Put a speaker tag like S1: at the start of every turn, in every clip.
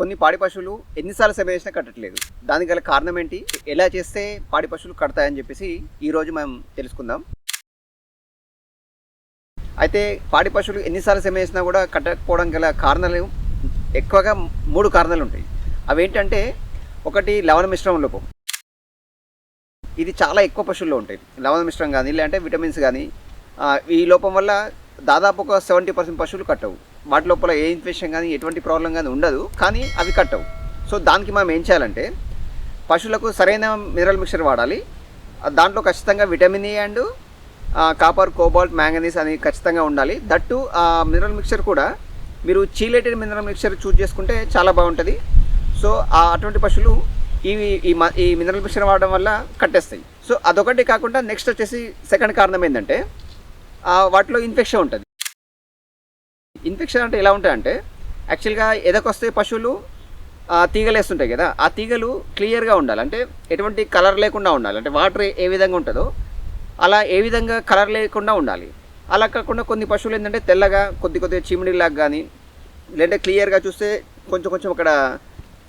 S1: కొన్ని పాడి పశువులు ఎన్నిసార్లు సెమ చేసినా కట్టట్లేదు. దానికి గల కారణం ఏంటి? ఎలా చేస్తే పాడి పశువులు కడతాయని చెప్పేసి ఈరోజు మనం తెలుసుకుందాం. అయితే పాడి పశువులు ఎన్నిసార్లు సమ చేసినా కూడా కట్టకపోవడం గల కారణాలు ఎక్కువగా మూడు కారణాలు ఉంటాయి. అవేంటంటే ఒకటి లవణ మిశ్రమం లోపం. ఇది చాలా ఎక్కువ పశువుల్లో ఉంటాయి. లవణ మిశ్రమం కానీ లేదంటే విటమిన్స్ కానీ ఈ లోపం వల్ల దాదాపు ఒక సెవెంటీ పర్సెంట్ పశువులు కట్టవు. వాటి లోపల ఏ ఇన్ఫెక్షన్ కానీ ఎటువంటి ప్రాబ్లం కానీ ఉండదు కానీ అవి కట్టవు సో దానికి మనం ఏం చేయాలంటే పశువులకు సరైన మినరల్ మిక్చర్ వాడాలి. దాంట్లో ఖచ్చితంగా vitamin A e and copper cobalt manganese అని ఖచ్చితంగా ఉండాలి. దట్టు ఆ మినరల్ మిక్చర్ కూడా మీరు చీలేటెడ్ మినరల్ మిక్చర్ చూజ్ చేసుకుంటే చాలా బాగుంటుంది. సో ఆ అటువంటి పశువులు ఇవి ఈ మ- ఈ మినరల్ మిక్చర్ వాడడం వల్ల కట్టేస్తాయి. సో అదొకటి కాకుండా నెక్స్ట్ వచ్చేసి సెకండ్ కారణం ఏంటంటే వాటిలో ఇన్ఫెక్షన్ ఉంటుంది. ఇన్ఫెక్షన్ అంటే ఎలా ఉంటాయంటే యాక్చువల్గా ఎదకొస్తే పశువులు తీగలేస్తుంటాయి తీగలు వేస్తుంటాయి కదా ఆ తీగలు క్లియర్గా ఉండాలి. అంటే ఎటువంటి కలర్ లేకుండా ఉండాలి. అంటే వాటర్ ఏ విధంగా ఉంటుందో అలా ఏ విధంగా కలర్ లేకుండా ఉండాలి. అలా కాకుండా కొన్ని పశువులు ఏంటంటే తెల్లగా కొద్ది కొద్దిగా చిమిడిలాగా కానీ లేదంటే క్లియర్గా చూస్తే కొంచెం కొంచెం అక్కడ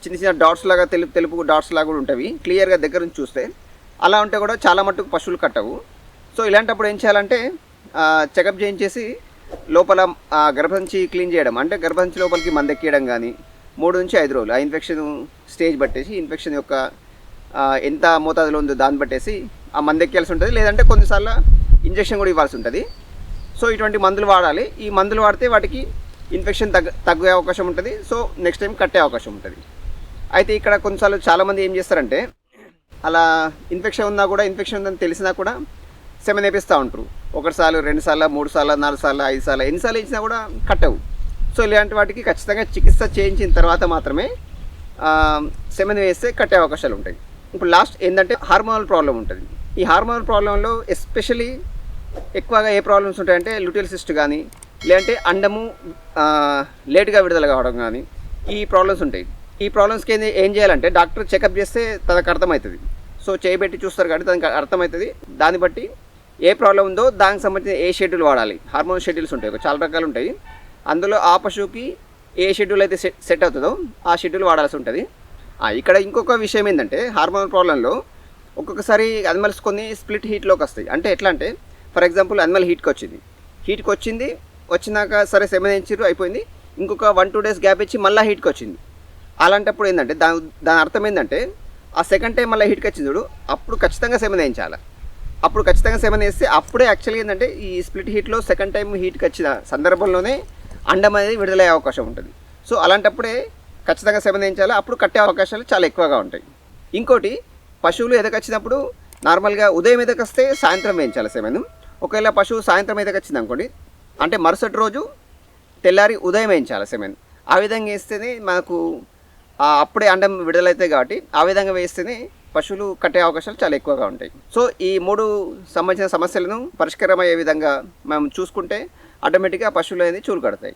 S1: చిన్న చిన్న డాట్స్ లాగా తెలుపు తెలుపు డాట్స్ లాగా కూడా ఉంటాయి. క్లియర్గా దగ్గర నుంచి చూస్తే అలా ఉంటే కూడా చాలా మట్టుకు పశువులు కట్టవు. సో ఇలాంటప్పుడు ఏం చేయాలంటే చెకప్ చేయించేసి లోపల ఆ, క్లీన్ చేయడం. అంటే గర్భంచి లోపలికి మందెక్కియడం కానీ మూడు నుంచి ఐదు రోజులు. ఆ ఇన్ఫెక్షన్ స్టేజ్ పట్టేసి ఇన్ఫెక్షన్ యొక్క ఎంత మోతాదులో ఉందో దాన్ని బట్టేసి ఆ మందెక్కాల్సి ఉంటుంది. లేదంటే కొన్నిసార్లు ఇంజెక్షన్ కూడా ఇవ్వాల్సి ఉంటుంది. సో ఇటువంటి మందులు వాడాలి. ఈ మందులు వాడితే వాటికి ఇన్ఫెక్షన్ తగ్గ తగ్గే అవకాశం ఉంటుంది. సో నెక్స్ట్ టైం కట్టే అవకాశం ఉంటుంది. అయితే ఇక్కడ కొన్నిసార్లు చాలామంది ఏం చేస్తారంటే అలా ఇన్ఫెక్షన్ ఉన్నా కూడా ఇన్ఫెక్షన్ ఉందని తెలిసినా కూడా సెమెన్ వేపిస్తూ ఉంటారు. ఒకటిసార్లు రెండు సార్లు మూడు సార్లు నాలుగు సార్లు ఐదు సార్లు ఎన్నిసార్లు ఇచ్చినా కూడా కట్టవు. సో ఇలాంటి వాటికి ఖచ్చితంగా చికిత్స చేయించిన తర్వాత మాత్రమే సెమెన్ వేస్తే కట్టే అవకాశాలు ఉంటాయి. ఇప్పుడు లాస్ట్ ఏంటంటే హార్మోనల్ ప్రాబ్లం ఉంటుంది. ఈ హార్మోనల్ ప్రాబ్లంలో ఎస్పెషలీ ఎక్కువగా ఏ ప్రాబ్లమ్స్ ఉంటాయంటే లుటిల్ సిస్ట్ కానీ లేదంటే అండము లేట్గా లేటుగా విడుదల కావడం కానీ ఈ ప్రాబ్లమ్స్ ఉంటాయి. ఈ ప్రాబ్లమ్స్కి ఏం ఏం చేయాలంటే డాక్టర్ చెకప్ చేస్తే తనకు అర్థమవుతుంది. సో చేయబెట్టి చూస్తారు కాబట్టి తనకు అర్థమవుతుంది. దాన్ని బట్టి ఏ ప్రాబ్లం ఉందో దానికి సంబంధించిన ఏ షెడ్యూల్ వాడాలి. హార్మోన్ షెడ్యూల్స్ ఉంటాయి ఒక చాలా రకాలు ఉంటాయి. అందులో ఆ పశువుకి ఏ షెడ్యూల్ అయితే సెట్ సెట్ అవుతుందో ఆ షెడ్యూల్ వాడాల్సి ఉంటుంది. ఇక్కడ ఇంకొక విషయం ఏంటంటే హార్మోన్ ప్రాబ్లంలో ఒక్కొక్కసారి అనిమల్స్ కొన్ని స్ప్లిట్ హీట్లోకి వస్తాయి. అంటే ఎట్లా అంటే ఫర్ ఎగ్జాంపుల్ అనిమల్ హీట్కి వచ్చింది. హీట్కి వచ్చింది వచ్చినాక సరే సెమెన్ ఇచ్చిర్రు అయిపోయింది. ఇంకొక వన్ టూ డేస్ గ్యాప్ ఇచ్చి మళ్ళీ హీట్కి వచ్చింది. అలాంటప్పుడు ఏంటంటే దాని దాని అర్థం ఏంటంటే ఆ సెకండ్ టైం మళ్ళీ హీట్కి వచ్చింది చూడు అప్పుడు ఖచ్చితంగా సెమెన్ వేయించాలి. అప్పుడు ఖచ్చితంగా సెవెన్ వేస్తే అప్పుడే యాక్చువల్గా ఏంటంటే ఈ స్ప్లిట్ హీట్లో సెకండ్ టైం హీట్కి వచ్చిన సందర్భంలోనే అండం అనేది విడుదలయ్యే అవకాశం ఉంటుంది. సో అలాంటప్పుడే ఖచ్చితంగా సెవెన్ వేయించాలి అప్పుడు కట్టే అవకాశాలు చాలా ఎక్కువగా ఉంటాయి. ఇంకోటి పశువులు ఎదకొచ్చినప్పుడు నార్మల్గా ఉదయం ఎదకొస్తే సాయంత్రం వేయించాలి సెవెన్ ఒకవేళ పశువు సాయంత్రం ఎదకొచ్చింది అనుకోండి అంటే మరుసటి రోజు తెల్లారి ఉదయం వేయించాలి సెవెన్ ఆ విధంగా వేస్తేనే మనకు అప్పుడే అండం విడుదలవుతాయి కాబట్టి ఆ విధంగా వేస్తేనే పశువులు కట్టే అవకాశాలు చాలా ఎక్కువగా ఉంటాయి. సో ఈ మూడు సంబంధించిన సమస్యలను పరిష్కారం అయ్యే విధంగా మనం చూసుకుంటే ఆటోమేటిక్గా పశువులు అనేది చూలు కడతాయి.